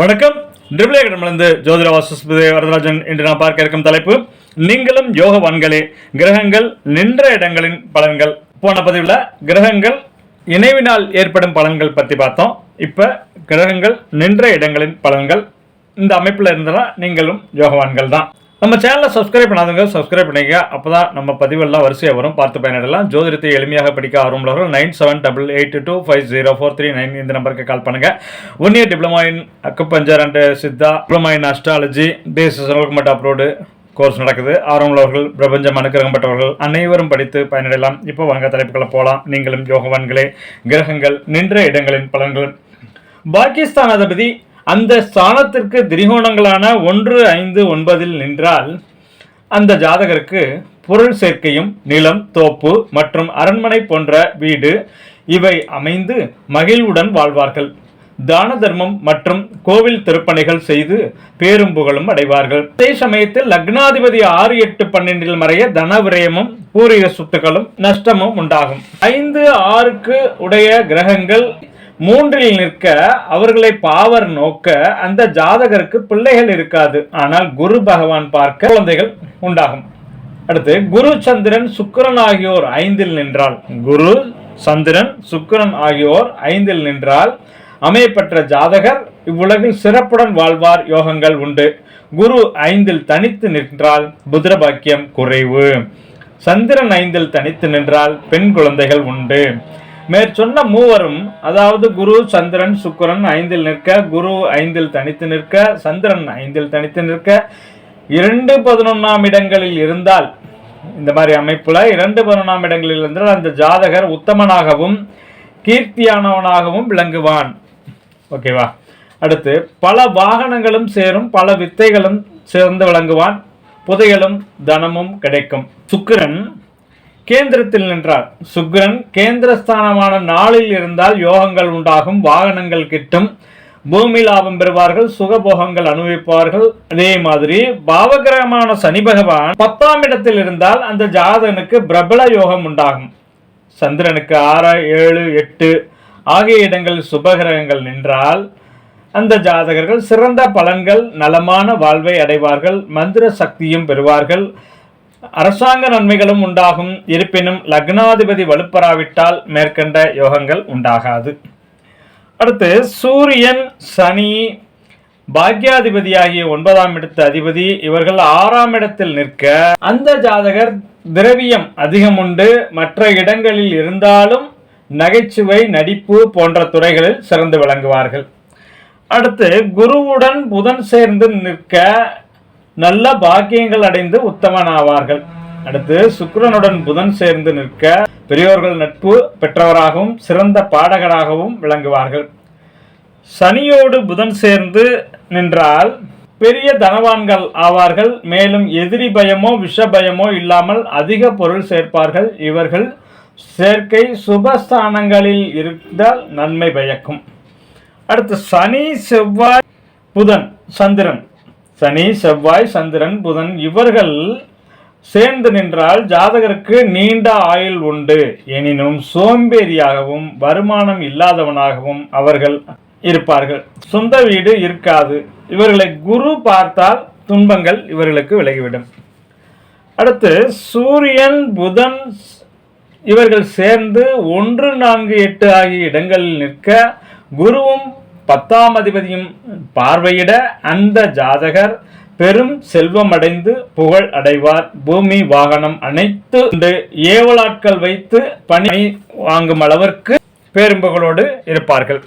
வணக்கம். டிரிபிளேகடமிலிருந்து ஜோதிட வாசுஸ்பதி வரதராஜன் என்று நான் பார்க்க இருக்கும் தலைப்பு நீங்களும் யோகவான்களே கிரகங்கள் நின்ற இடங்களின் பலன்கள். போன பதிவில் கிரகங்கள் இணைவினால் ஏற்படும் பலன்கள் பற்றி பார்த்தோம். இப்போ கிரகங்கள் நின்ற இடங்களின் பலன்கள். இந்த அமைப்பில் இருந்தால் நீங்களும் யோகவான்கள் தான். நம்ம சேனலை சப்ஸ்கிரைப் பண்ணாதவங்க சப்ஸ்கிரைப் பண்ணிக்க அப்போ தான் நம்ம பதிவெல்லாம் வரிசையாக வரும். பார்த்து பயனிடலாம் ஜோதிடத்தை எளிமையாக படிக்க ஆர்வமுள்ளவர்கள் nine seven double eight two five zero four three nine இந்த நம்பருக்கு கால் பண்ணுங்கள் one year diploma in acupuncture and Siddha diploma in astrology base மட்டும் அப்ரோடு கோர்ஸ் நடக்குது. ஆர்வமுள்ளவர்கள் பிரபஞ்சம் அனுக்கிரகப்பட்டவர்கள் அனைவரும் படித்து பயனடையலாம். இப்போ வாங்க தலைப்புகளை போகலாம் நீங்களும் யோகவான்களே கிரகங்கள் நின்ற இடங்களின் பலன்கள். பாகிஸ்தான் அதிபதி அந்த ஸ்தானத்திற்கு திரிகோணங்களான ஒன்று ஐந்து ஒன்பதில் நின்றால் அந்த ஜாதகருக்கு பொருள் சேர்க்கையும் நிலம் தோப்பு மற்றும் அரண்மனை போன்ற வீடு இவை அமைந்து மகிழ்வுடன் வாழ்வார்கள். தான தர்மம் மற்றும் கோவில் திருப்பணிகள் செய்து பேரும் புகழும் அடைவார்கள். அதே சமயத்தில் லக்னாதிபதி ஆறு எட்டு பன்னெண்டில் மறைய தன விரயமும் பூர்வீக சொத்துக்களும் நஷ்டமும் உண்டாகும். ஐந்து ஆறுக்கு உடைய கிரகங்கள் மூன்றில் நிற்க அவர்களை பாவர் நோக்க அந்த ஜாதகருக்கு பிள்ளைகள் இருக்காது. ஆனால் குரு பகவான் பார்க்க குழந்தைகள் உண்டாகும். அடுத்து குரு சந்திரன் சுக்கரன் ஆகியோர் ஐந்தில் நின்றால். குரு சந்திரன் சுக்கரன் ஆகியோர் ஐந்தில் நின்றால் அமையப்பெற்ற ஜாதகர் இவ்வுலகில் சிறப்புடன் வாழ்வார் யோகங்கள் உண்டு. குரு ஐந்தில் தனித்து நின்றால் புதிரபாக்கியம் குறைவு. சந்திரன் ஐந்தில் தனித்து நின்றால் பெண் குழந்தைகள் உண்டு. மேற்சொன்ன மூவரும் அதாவது குரு சந்திரன் சுக்கிரன் ஐந்தில் நிற்க குரு ஐந்தில் தனித்து நிற்க சந்திரன் ஐந்தில் தனித்து நிற்க இரண்டு பதினொன்றாம் இடங்களில் இருந்தால் இந்த மாதிரி அமைப்புல இரண்டு பதினொன்றாம் இடங்களில் இருந்தால் அந்த ஜாதகர் உத்தமனாகவும் கீர்த்தியானவனாகவும் விளங்குவான். ஓகேவா? அடுத்து பல வாகனங்களும் சேரும் பல வித்தைகளும் சேர்ந்து விளங்குவான். புதையலும் தனமும் கிடைக்கும். சுக்கிரன் கேந்திரத்தில் நின்றார். சுக்ரன் கேந்திரஸ்தானமான நாளில் இருந்தால் யோகங்கள் உண்டாகும் வாகனங்கள் கிட்டும் பூமி லாபம் பெறுவார்கள் சுகபோகங்கள் அனுபவிப்பார்கள். அதே மாதிரி பாவகிரகமான சனி பகவான் பத்தாம் இடத்தில் இருந்தால் அந்த ஜாதகனுக்கு பிரபல யோகம் உண்டாகும். சந்திரனுக்கு ஆறு ஏழு எட்டு ஆகிய இடங்களில் சுபகிரகங்கள் நின்றால் அந்த ஜாதகர்கள் சிறந்த பலன்கள் நலமான வாழ்வை அடைவார்கள் மந்திர சக்தியும் பெறுவார்கள். அரசாங்க நன்மைகளும் உண்டாகும். இருப்பினும் லக்னாதிபதி வலுப்பெறாவிட்டால் மேற்கண்ட யோகங்கள் உண்டாகாது. அடுத்து சூரியன் சனி பாக்யாதிபதியாகிய ஒன்பதாம் இடத்து அதிபதி இவர்கள் ஆறாம் இடத்தில் நிற்க அந்த ஜாதகர் திரவியம் அதிகம் உண்டு. மற்ற இடங்களில் இருந்தாலும் நகைச்சுவை நடிப்பு போன்ற துறைகளில் சிறந்து விளங்குவார்கள். அடுத்து குருவுடன் புதன் சேர்ந்து நிற்க நல்ல பாக்கியங்கள் அடைந்து உத்தமனாவார்கள். அடுத்து சுக்கிரனுடன் புதன் சேர்ந்து நிற்க பெரியோர்கள் நட்பு பெற்றவராகவும் சிறந்த பாடகராகவும் விளங்குவார்கள். சனியோடு புதன் சேர்ந்து நின்றால் பெரிய தனவான்கள் ஆவார்கள். மேலும் எதிரி பயமோ விஷ பயமோ இல்லாமல் அதிக பொருள் சேர்ப்பார்கள். இவர்கள் சேர்க்கை சுபஸ்தானங்களில் இருந்தால் நன்மை பயக்கும். அடுத்து சனி செவ்வாய் புதன் சந்திரன். சனி செவ்வாய் சந்திரன் புதன் இவர்கள் சேர்ந்து நின்றால் ஜாதகருக்கு நீண்ட ஆயுள் உண்டு. எனினும் சோம்பேறியாகவும் வருமானம் இல்லாதவனாகவும் அவர்கள் இருப்பார்கள். சொந்த வீடு இருக்காது. இவர்களை குரு பார்த்தால் துன்பங்கள் இவர்களுக்கு விலகிவிடும். அடுத்து சூரியன் புதன் இவர்கள் சேர்ந்து ஒன்று நான்கு எட்டு ஆகிய இடங்களில் நிற்க குருவும் பத்தாம் அதிபதியும் பார்வையிட அந்த ஜாதகர் பெரும் செல்வம் அடைந்து புகழ் அடைவார். பூமி வாகனம் அனைத்து ஏவலாட்கள் வைத்து பணி வாங்கும் அளவிற்கு பேரும்புகளோடு இருப்பார்கள்.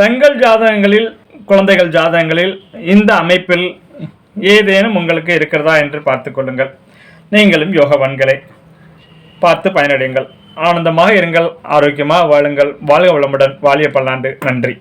தங்கள் ஜாதகங்களில் குழந்தைகள் ஜாதகங்களில் இந்த அமைப்பில் ஏதேனும் உங்களுக்கு இருக்கிறதா என்று பார்த்துக்கொள்ளுங்கள் நீங்களும் யோகவான்களை பார்த்து பயனடையுங்கள். ஆனந்தமாக இருங்கள் ஆரோக்கியமாக வாழுங்கள். வாழ்க வளமுடன். வாழிய பல்லாண்டு. நன்றி.